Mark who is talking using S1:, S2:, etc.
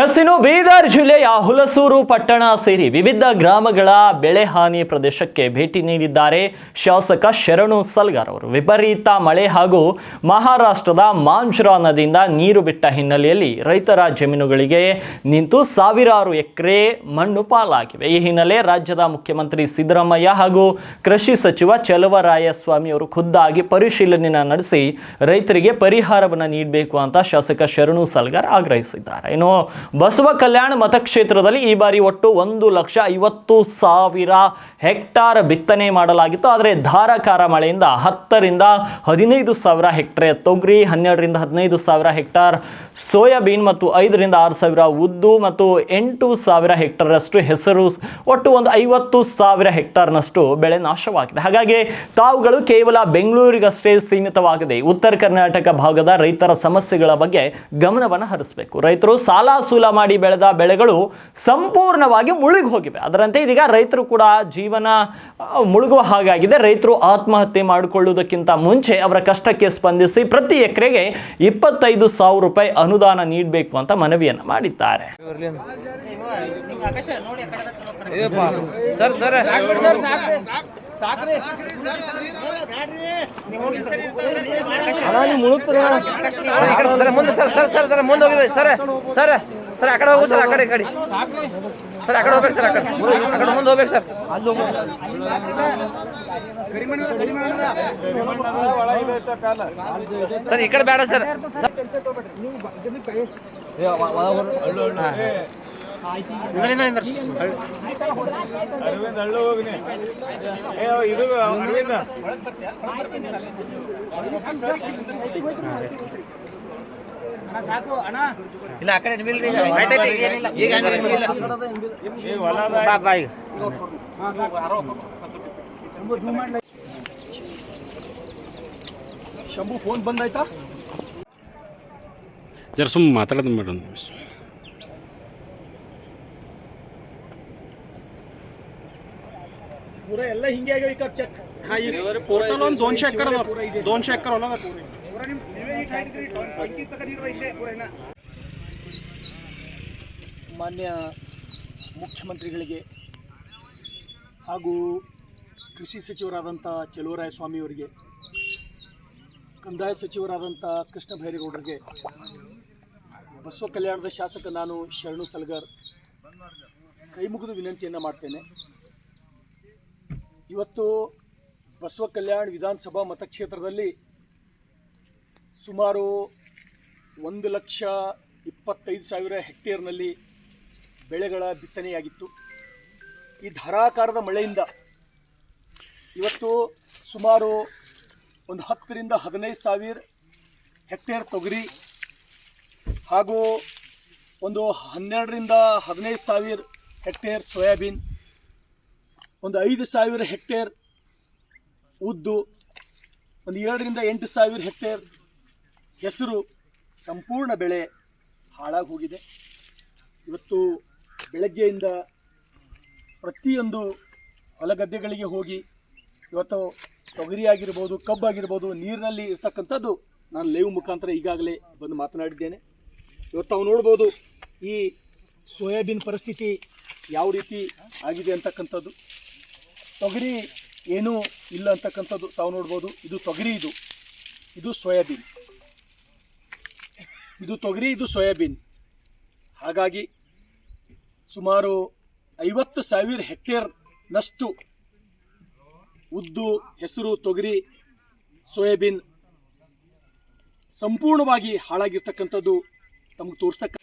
S1: S ಇನ್ನು ಬೀದರ್ ಜಿಲ್ಲೆಯ ಹುಲಸೂರು ಪಟ್ಟಣ ಸೇರಿ ವಿವಿಧ ಗ್ರಾಮಗಳ ಬೆಳೆ ಹಾನಿ ಪ್ರದೇಶಕ್ಕೆ ಭೇಟಿ ನೀಡಿದ್ದಾರೆ. ಶಾಸಕ ಶರಣು ಸಲ್ಗಾರ್ ಅವರು. ವಿಪರೀತ ಮಳೆ ಹಾಗೂ ಮಹಾರಾಷ್ಟ್ರದ ಮಾಂಜ್ರಾ ನದಿಯಿಂದ ನೀರು ಬಿಟ್ಟ ಹಿನ್ನೆಲೆಯಲ್ಲಿ ರೈತರ ಜಮೀನುಗಳಿಗೆ ನಿಂತು ಸಾವಿರಾರು ಎಕರೆ ಮಣ್ಣು ಪಾಲಾಗಿವೆ. ಈ ಹಿನ್ನೆಲೆ ರಾಜ್ಯದ ಮುಖ್ಯಮಂತ್ರಿ ಸಿದ್ದರಾಮಯ್ಯ ಹಾಗೂ ಕೃಷಿ ಸಚಿವ ಚಲುವರಾಯಸ್ವಾಮಿ ಅವರು ಖುದ್ದಾಗಿ ಪರಿಶೀಲನೆ ನಡೆಸಿ ರೈತರಿಗೆ ಪರಿಹಾರವನ್ನು ನೀಡಬೇಕು ಅಂತ ಶಾಸಕ ಶರಣು ಸಲ್ಗಾರ್ ಆಗ್ರಹಿಸಿದ್ದಾರೆ. ಇನ್ನು ಬಸವ ಕಲ್ಯಾಣ ಮತಕ್ಷೇತ್ರದಲ್ಲಿ ಈ ಬಾರಿ ಒಟ್ಟು ಒಂದು ಲಕ್ಷ ಐವತ್ತು ಸಾವಿರ ಹೆಕ್ಟಾರ್ ಬಿತ್ತನೆ ಮಾಡಲಾಗಿತ್ತು. ಆದರೆ ಧಾರಾಕಾರ ಮಳೆಯಿಂದ ಹತ್ತರಿಂದ ಹದಿನೈದು ಸಾವಿರ ಹೆಕ್ಟೇರ್ ತೊಗರಿ, ಹನ್ನೆರಡರಿಂದ ಹದಿನೈದು ಸಾವಿರ ಹೆಕ್ಟಾರ್ ಸೋಯಾಬೀನ್ ಮತ್ತು ಐದರಿಂದ ಆರು ಸಾವಿರ ಉದ್ದು ಮತ್ತು ಎಂಟು ಸಾವಿರ ಹೆಕ್ಟರ್ನಷ್ಟು ಹೆಸರು ಒಟ್ಟು ಒಂದು ಐವತ್ತು ಸಾವಿರ ಹೆಕ್ಟಾರ್ನಷ್ಟು ಬೆಳೆ ನಾಶವಾಗಿದೆ. ಹಾಗಾಗಿ ತಾವುಗಳು ಕೇವಲ ಬೆಂಗಳೂರಿಗಷ್ಟೇ ಸೀಮಿತವಾಗದೆ ಉತ್ತರ ಕರ್ನಾಟಕ ಭಾಗದ ರೈತರ ಸಮಸ್ಯೆಗಳ ಬಗ್ಗೆ ಗಮನವನ್ನು ಹರಿಸಬೇಕು. ರೈತರು ಸಾಲ ಸೂಲ ಮಾಡಿ ಬೆಳೆದ ಬೆಳೆಗಳು ಸಂಪೂರ್ಣವಾಗಿ ಮುಳುಗಿ ಹೋಗಿವೆ ಅದರಂತೆ ಇದೀಗ ರೈತರು ಕೂಡ ಜೀವನ ಮುಳುಗುವ ಹಾಗಾಗಿದೆ ರೈತರು ಆತ್ಮಹತ್ಯೆ ಮಾಡಿಕೊಳ್ಳುವುದಕ್ಕಿಂತ ಮುಂಚೆ ಅವರ ಕಷ್ಟಕ್ಕೆ ಸ್ಪಂದಿಸಿ ಪ್ರತಿ ಎಕರೆಗೆ ಇಪ್ಪತ್ತೈದು ಸಾವಿರ ರೂಪಾಯಿ ಅನುದಾನ ನೀಡಬೇಕು ಅಂತ ಮನವಿಯನ್ನು ಮಾಡಿದ್ದಾರೆ
S2: ಸರ್ ಸರ್ ಮುಂದೆ ಸರ್ ಸರ್ ಸರ್ ಸರ್ ಮುಂದೆ ಹೋಗಿದೆ ಸರ್ ಸರ್ ಸರ್ ಆ ಕಡೆ ಹೋಗು ಸರ್ ಆ ಕಡೆ ಈ ಕಡೆ. ಸರ್ ಆ ಕಡೆ ಹೋಗ್ಬೇಕು ಸರ್ ಆ ಕಡೆ. ಆ ಕಡೆ ಮುಂದೆ ಹೋಗ್ಬೇಕು ಸರ್. ಸರ್ ಈ ಕಡೆ ಬೇಡ ಸರ್.
S3: ಅರವಿಂದ್ ಹಳ್ಳು ಹೋಗ್ನಿ ಏ ಇದು ಅರವಿಂದ.
S2: ಇಲ್ಲ ಆ ಕಡೆ ನಿಲ್ರಿ ಈಗ. ಆಯ್ತಾಯ್ತು, ಈಗ ಏನಿಲ್ಲ ಈಗ ಏನಿಲ್ಲ
S3: ಈ ಹೊಲದ
S2: ಬಾ ಬಾ ಈಗ
S4: ಶಂಭು ಫೋನ್ ಬಂದಾಯ್ತಾ
S5: ಜರ ಸುಮ್ಮ ಮಾತಾಡೋದು ಮೇಡಮ್
S4: ಪೂರ ಎಲ್ಲ ಹಿಂಗೆ ಆಗ್ಯಾವ ಈ ಕಡೆ ಚೆಕ್ ಟೋಟಲ್ ಒಂದು दोनशे एकर अदाव दोनशे एकर ಹೊಲ ಅದ ಮಾನ್ಯ ಮುಖ್ಯಮಂತ್ರಿಗಳಿಗೆ ಹಾಗೂ ಕೃಷಿ ಸಚಿವರಾದಂಥ ಚಲುವರಾಯ ಸ್ವಾಮಿಯವರಿಗೆ ಕಂದಾಯ ಸಚಿವರಾದಂಥ ಕೃಷ್ಣ ಭೈರೇಗೌಡರಿಗೆ, ಬಸವ ಕಲ್ಯಾಣದ ಶಾಸಕ ನಾನು ಶರಣು ಸಲ್ಗರ್ ಕೈ ಮುಗಿದು ವಿನಂತಿಯನ್ನು ಮಾಡ್ತೇನೆ. ಇವತ್ತು ಬಸವ ಕಲ್ಯಾಣ ವಿಧಾನಸಭಾ ಮತಕ್ಷೇತ್ರದಲ್ಲಿ ಸುಮಾರು ಒಂದು ಲಕ್ಷ ಇಪ್ಪತ್ತೈದು ಸಾವಿರ ಹೆಕ್ಟೇರ್ನಲ್ಲಿ ಬೆಳೆಗಳ ಬಿತ್ತನೆಯಾಗಿತ್ತು. ಈ ಧಾರಾಕಾರದ ಮಳೆಯಿಂದ ಇವತ್ತು ಸುಮಾರು ಒಂದು ಹತ್ತರಿಂದ ಹದಿನೈದು ಸಾವಿರ ಹೆಕ್ಟೇರ್ ತೊಗರಿ ಹಾಗೂ ಒಂದು ಹನ್ನೆರಡರಿಂದ ಹದಿನೈದು ಸಾವಿರ ಹೆಕ್ಟೇರ್ ಸೋಯಾಬೀನ್, ಒಂದು ಐದು ಸಾವಿರ ಹೆಕ್ಟೇರ್ ಉದ್ದು, ಒಂದು ಏಳರಿಂದ ಎಂಟು ಸಾವಿರ ಹೆಕ್ಟೇರ್ ಹೆಸರು ಸಂಪೂರ್ಣ ಬೆಳೆ ಹಾಳಾಗಿ ಹೋಗಿದೆ ಇವತ್ತು ಬೆಳಗ್ಗೆಯಿಂದ ಪ್ರತಿಯೊಂದು ಹೊಲಗದ್ದೆಗಳಿಗೆ ಹೋಗಿ ಇವತ್ತು ತೊಗರಿ ಆಗಿರ್ಬೋದು ಕಬ್ಬಾಗಿರ್ಬೋದು, ನೀರಿನಲ್ಲಿ ಇರ್ತಕ್ಕಂಥದ್ದು ನಾನು ಲೈವ್ ಮುಖಾಂತರ ಈಗಾಗಲೇ ಬಂದು ಮಾತನಾಡಿದ್ದೇನೆ. ಇವತ್ತು ನಾವು ನೋಡ್ಬೋದು ಈ ಸೋಯಾಬೀನ್ ಪರಿಸ್ಥಿತಿ ಯಾವ ರೀತಿ ಆಗಿದೆ ಅಂತಕ್ಕಂಥದ್ದು. ತೊಗರಿ ಏನೂ ಇಲ್ಲ ಅಂತಕ್ಕಂಥದ್ದು ತಾವು ನೋಡ್ಬೋದು. ಇದು ತೊಗರಿ ಇದು. ಇದು ಸೋಯಾಬೀನ್. ಇದು ತೊಗರಿ, ಇದು ಸೋಯಾಬೀನ್. ಹಾಗಾಗಿ ಸುಮಾರು ಐವತ್ತು ಸಾವಿರ ಹೆಕ್ಟೇರ್ನಷ್ಟು ಉದ್ದು ಹೆಸರು ತೊಗರಿ, ಸೋಯಾಬೀನ್ ಸಂಪೂರ್ಣವಾಗಿ ಹಾಳಾಗಿರ್ತಕ್ಕಂಥದ್ದು ತಮಗೆ ತೋರಿಸ್ತಕ್ಕ